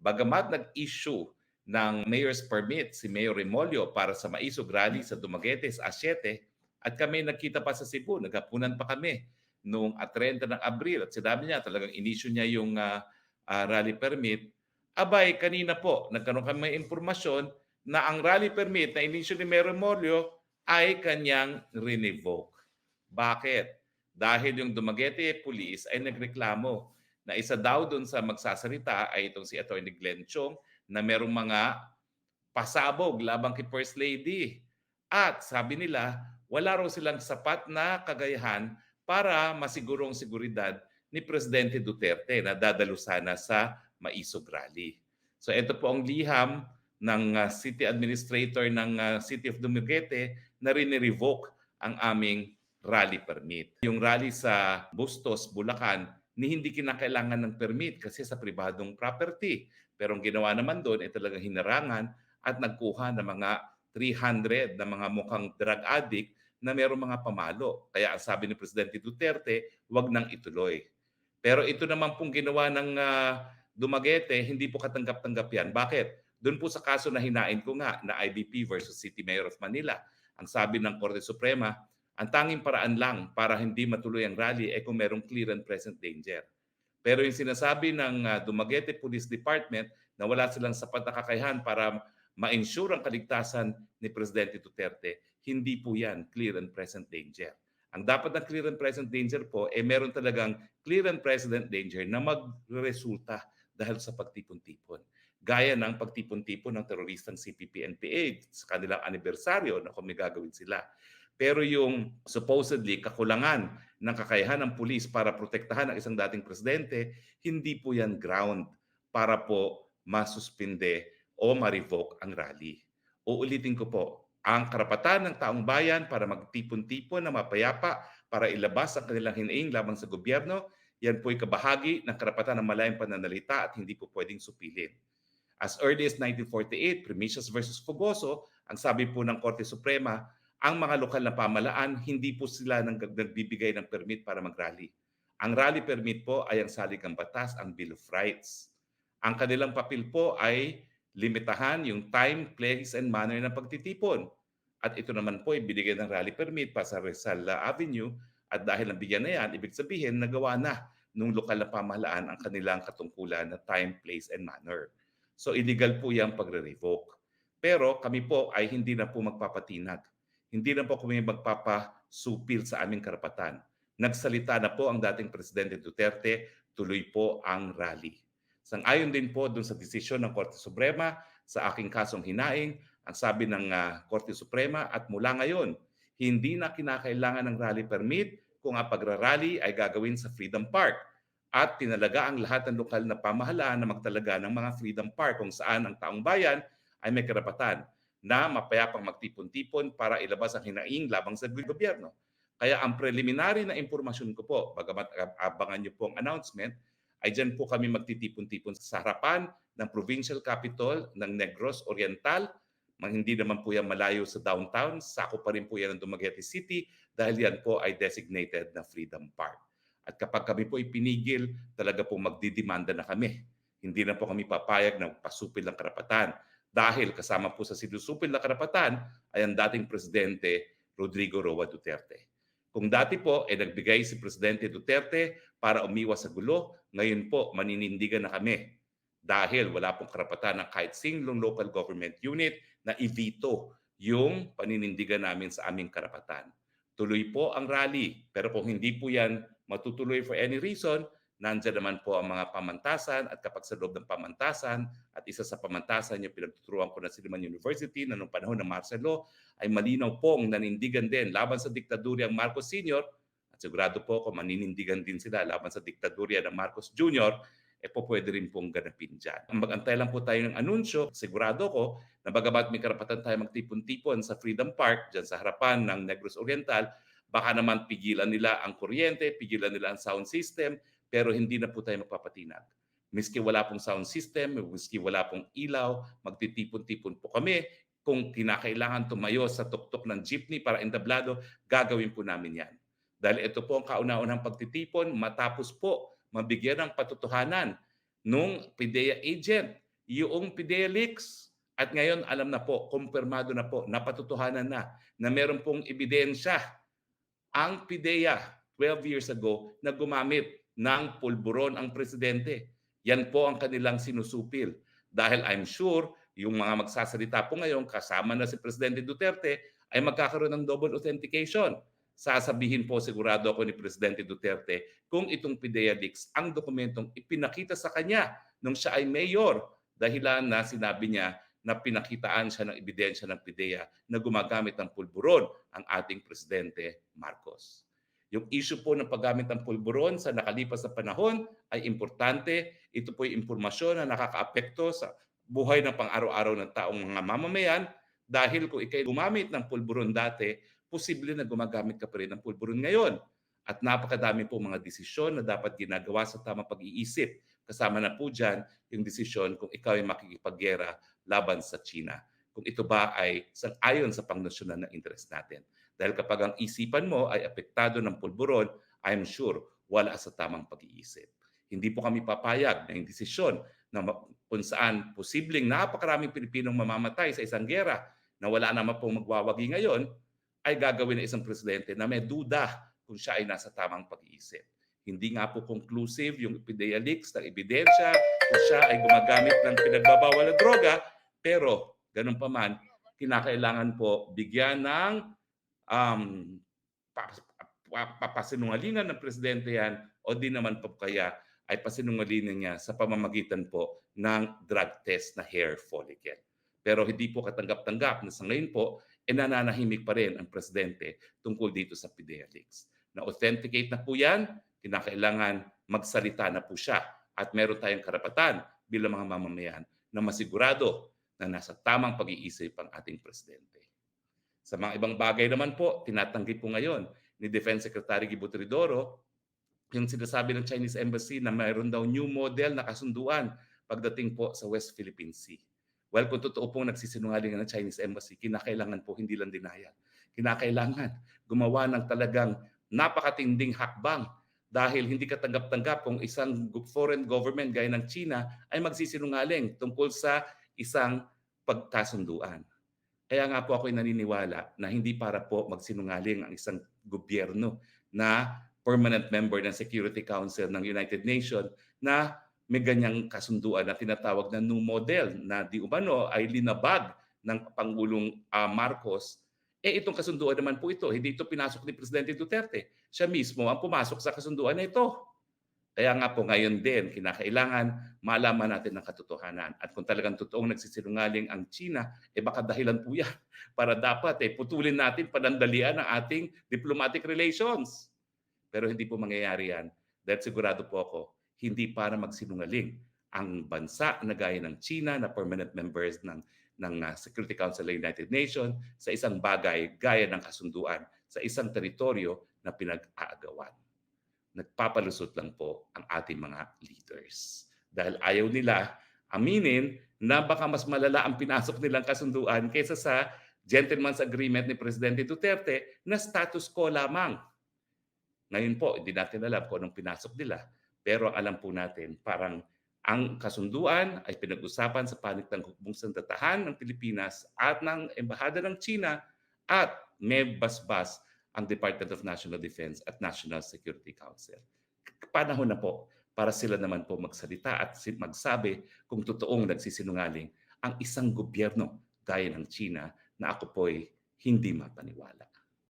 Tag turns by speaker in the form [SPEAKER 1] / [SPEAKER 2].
[SPEAKER 1] bagamat nag-issue ng mayor's permit si Mayor Remolyo para sa maisog rally sa Dumaguete sa A7 at kami nagkita pa sa Cebu, naghapunan pa kami noong ah, 30 ng Abril at sinabi niya talagang inisyu niya yung ah, ah, rally permit. Abay, kanina po, nagkaroon kami ng impormasyon na ang rally permit na inisyu ni Mayor Remolyo ay kanyang renevoke. Bakit? Dahil yung Dumaguete Police ay nagreklamo na isa daw doon sa magsasalita ay itong si Attorney Glenn Chong na merong mga pasabog labang kay First Lady. At sabi nila, wala raw silang sapat na kagayahan para masigurong seguridad ni Presidente Duterte na dadalo sa Maisog Rally. So ito po ang liham ng uh, City Administrator ng uh, City of Dumaguete na rin-revoke ang aming rally permit. Yung rally sa Bustos, Bulacan, ni hindi kinakailangan ng permit kasi sa pribadong property. Pero ang ginawa naman doon ay talagang hinarangan at nagkuha ng mga 300 na mga mukhang drug addict na mayroong mga pamalo. Kaya ang sabi ni Presidente Duterte, wag nang ituloy. Pero ito naman pong ginawa ng uh, Dumaguete, hindi po katanggap-tanggap yan. Bakit? Doon po sa kaso na hinain ko nga na IBP versus City Mayor of Manila. Ang sabi ng Korte Suprema, ang tanging paraan lang para hindi matuloy ang rally ay kung merong clear and present danger. Pero yung sinasabi ng uh, Dumaguete Police Department na wala silang sapat na kakayahan para ma-ensure ang kaligtasan ni Presidente Duterte, hindi po yan clear and present danger. Ang dapat na clear and present danger po, eh meron talagang clear and present danger na magresulta dahil sa pagtipon-tipon. Gaya ng pagtipon-tipon ng teroristang CPP-NPA sa kanilang anibersaryo na kung may gagawin sila. Pero yung supposedly kakulangan ng kakayahan ng pulis para protektahan ang isang dating presidente, hindi po yan ground para po masuspinde o ma-revoke ang rally. Uulitin ko po, ang karapatan ng taong bayan para magtipon-tipon na mapayapa para ilabas ang kanilang hinaing laban sa gobyerno, yan po'y kabahagi ng karapatan ng malayang pananalita at hindi po pwedeng supilin. As early as 1948, Primicius versus Fogoso, ang sabi po ng Korte Suprema, ang mga lokal na pamalaan, hindi po sila nagbibigay ng permit para mag-rally. Ang rally permit po ay ang saligang batas, ang Bill of Rights. Ang kanilang papel po ay limitahan yung time, place, and manner ng pagtitipon. At ito naman po ay binigay ng rally permit pa sa Rizal Avenue at dahil nabigyan na yan, ibig sabihin nagawa na nung lokal na pamahalaan ang kanilang katungkulan na time, place, and manner. So illegal po yung pagre-revoke. Pero kami po ay hindi na po magpapatinag hindi na po kami magpapasupil sa aming karapatan. Nagsalita na po ang dating Presidente Duterte, tuloy po ang rally. Sang-ayon din po dun sa desisyon ng Korte Suprema sa aking kasong hinaing, ang sabi ng uh, Korte Suprema at mula ngayon, hindi na kinakailangan ng rally permit kung ang pagrarally ay gagawin sa Freedom Park at tinalaga ang lahat ng lokal na pamahalaan na magtalaga ng mga Freedom Park kung saan ang taong bayan ay may karapatan na mapayapang magtipon-tipon para ilabas ang hinaing labang sa gobyerno. Kaya ang preliminary na impormasyon ko po, bagamat abangan niyo po ang announcement, ay dyan po kami magtitipon-tipon sa harapan ng provincial capital ng Negros Oriental. Hindi naman po yan malayo sa downtown. Sako pa rin po yan ng Dumaguete City dahil yan po ay designated na Freedom Park. At kapag kami po ipinigil, talaga po magdidemanda na kami. Hindi na po kami papayag na pasupil ng karapatan dahil kasama po sa sinusupil na karapatan ay ang dating Presidente Rodrigo Roa Duterte. Kung dati po ay nagbigay si Presidente Duterte para umiwas sa gulo, ngayon po maninindigan na kami dahil wala pong karapatan ng kahit singlong local government unit na i-veto yung paninindigan namin sa aming karapatan. Tuloy po ang rally, pero kung hindi po yan matutuloy for any reason, Nandiyan naman po ang mga pamantasan at kapag sa loob ng pamantasan at isa sa pamantasan yung pinagtuturuan ko na Silliman University na noong panahon ng Marcelo ay malinaw pong nanindigan din laban sa diktadoryang Marcos Sr. at sigurado po kung maninindigan din sila laban sa diktadurya ng Marcos Jr. eh po pwede rin pong ganapin dyan. Magantay lang po tayo ng anunsyo. Sigurado ko na bagamat may karapatan tayo magtipon-tipon sa Freedom Park dyan sa harapan ng Negros Oriental, baka naman pigilan nila ang kuryente, pigilan nila ang sound system, pero hindi na po tayo magpapatinag. Miski wala pong sound system, miski wala pong ilaw, magtitipon-tipon po kami. Kung kinakailangan tumayo sa tuktok ng jeepney para entablado, gagawin po namin yan. Dahil ito po ang kauna-unang pagtitipon matapos po mabigyan ng patutuhanan nung PIDEA agent yung PIDEA leaks at ngayon alam na po, kumpirmado na po, napatutuhanan na na meron pong ebidensya ang PIDEA 12 years ago na gumamit ng pulburon ang presidente. Yan po ang kanilang sinusupil. Dahil I'm sure yung mga magsasalita po ngayon kasama na si Presidente Duterte ay magkakaroon ng double authentication. Sasabihin po sigurado ako ni Presidente Duterte kung itong PIDEA leaks ang dokumentong ipinakita sa kanya nung siya ay mayor dahilan na sinabi niya na pinakitaan siya ng ebidensya ng PIDEA na gumagamit ng pulburon ang ating Presidente Marcos. Yung issue po ng paggamit ng pulburon sa nakalipas na panahon ay importante. Ito po yung impormasyon na nakakaapekto sa buhay ng pang-araw-araw ng taong mga mamamayan dahil kung ikay gumamit ng pulburon dati, posible na gumagamit ka pa rin ng pulburon ngayon. At napakadami po mga desisyon na dapat ginagawa sa tamang pag-iisip. Kasama na po dyan yung desisyon kung ikaw ay makikipaggera laban sa China. Kung ito ba ay sang-ayon sa pangnasyonal na interest natin. Dahil kapag ang isipan mo ay apektado ng pulburon, I'm sure wala sa tamang pag-iisip. Hindi po kami papayag na yung desisyon na kung saan posibleng napakaraming Pilipinong mamamatay sa isang gera na wala naman pong magwawagi ngayon, ay gagawin ng isang presidente na may duda kung siya ay nasa tamang pag-iisip. Hindi nga po conclusive yung PIDEA leaks ng ebidensya kung siya ay gumagamit ng pinagbabawal na droga, pero ganun pa man, kinakailangan po bigyan ng um, papasinungalingan ng presidente yan o di naman po kaya ay pasinungalingan niya sa pamamagitan po ng drug test na hair follicle. Pero hindi po katanggap-tanggap na sa ngayon po, e nananahimik pa rin ang presidente tungkol dito sa PIDEA leaks. Na-authenticate na po yan, kinakailangan magsalita na po siya at meron tayong karapatan bilang mga mamamayan na masigurado na nasa tamang pag-iisip ang ating presidente. Sa mga ibang bagay naman po, tinatanggi po ngayon ni Defense Secretary Gibo Tridoro yung sinasabi ng Chinese Embassy na mayroon daw new model na kasunduan pagdating po sa West Philippine Sea. Well, kung totoo pong nagsisinungaling ng Chinese Embassy, kinakailangan po hindi lang denial. Kinakailangan gumawa ng talagang napakatinding hakbang dahil hindi katanggap-tanggap kung isang foreign government gaya ng China ay magsisinungaling tungkol sa isang pagkasunduan. Kaya nga po ako naniniwala na hindi para po magsinungaling ang isang gobyerno na permanent member ng Security Council ng United Nations na may ganyang kasunduan na tinatawag na new model na di umano ay linabag ng Pangulong uh, Marcos. Eh itong kasunduan naman po ito, hindi ito pinasok ni Presidente Duterte. Siya mismo ang pumasok sa kasunduan na ito. Kaya nga po ngayon din, kinakailangan malaman natin ang katotohanan. At kung talagang totoong nagsisinungaling ang China, eh baka dahilan po yan para dapat eh, putulin natin, panandalian ang ating diplomatic relations. Pero hindi po mangyayari yan dahil sigurado po ako, hindi para magsinungaling ang bansa na gaya ng China na permanent members ng ng uh, Security Council ng United Nations sa isang bagay gaya ng kasunduan sa isang teritoryo na pinag-aagawan. Nagpapalusot lang po ang ating mga leaders. Dahil ayaw nila aminin na baka mas malala ang pinasok nilang kasunduan kaysa sa gentleman's agreement ni Presidente Duterte na status quo lamang ngayon po, hindi natin alam kung anong pinasok nila. Pero alam po natin, parang ang kasunduan ay pinag-usapan sa panig ng hukbong sandatahan ng Pilipinas at ng Embahada ng China at may basbas ang Department of National Defense at National Security Council. Panahon na po para sila naman po magsalita at magsabi kung totoong nagsisinungaling ang isang gobyerno gaya ng China na ako po'y hindi mapaniwala.